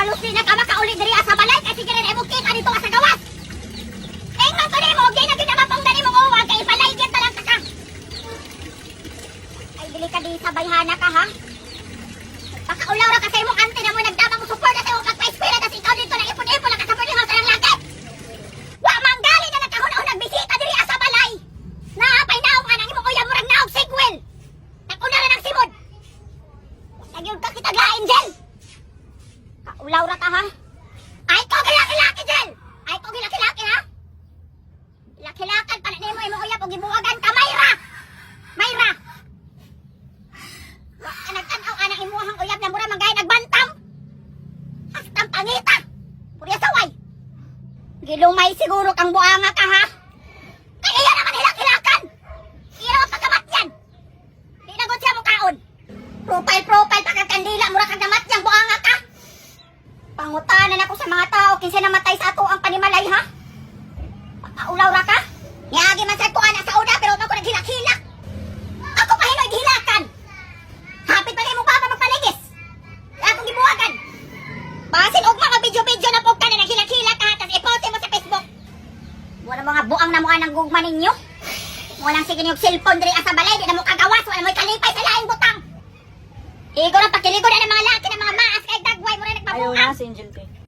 di na ka makauli diri sa balay kasi kaya na ibukit ani to sa gawas. Tingnan ko nimo, di na kita mapangdan mo uwag kay balay gyud talang ka. Ay dili ka di sa bayhana ka ha. Pakaulaw ra ka sa imong ante na mo nagdamang support sa imong pagpa-eskwela kasi ikaw dito na ipon-ipon lang ka sa pulihang sa langit. Wa manggali na nagkahon-ahon nagbisita diri sa balay. Naapay naong anang imong uyab murag naog sigwel. Naguna ra ng simod. Nagyod ka kita Angel. Kaulaw ra ka ha. Ay ko gilaki-laki Jel. Ay ko gilaki-laki ha. Laki-lakan pala nimo imong uyab og gibuwagan ka Mayra. Mayra. Wa ka nagtanaw anang imuhang uyab na mura manggahay nagbantam. Hastang pangita. Purya saway. Gilumay siguro kang buanga ka ha. Pangutanan ako sa mga tao, kinsa namatay sa ato ang panimalay ha. Pakaulaw ra ka. Niagi man sa kuha na sa una, pero ako naghilak-hilak. Ako pa hinoy gihilakan. Hapit pa kayo mo papa magpaligis. Akong gibuwagan. Basin og mga video-video na po ka na naghilak-hilak ka, tapos iposte mo sa Facebook. Wala mga buang na mukha ng gugma ninyo. Walang sige niyong cellphone diri sa balay, di na mo kagawas, wala mo kalipay sa laing butang. Igo na pakiligo na ng mga laki Angel Pay.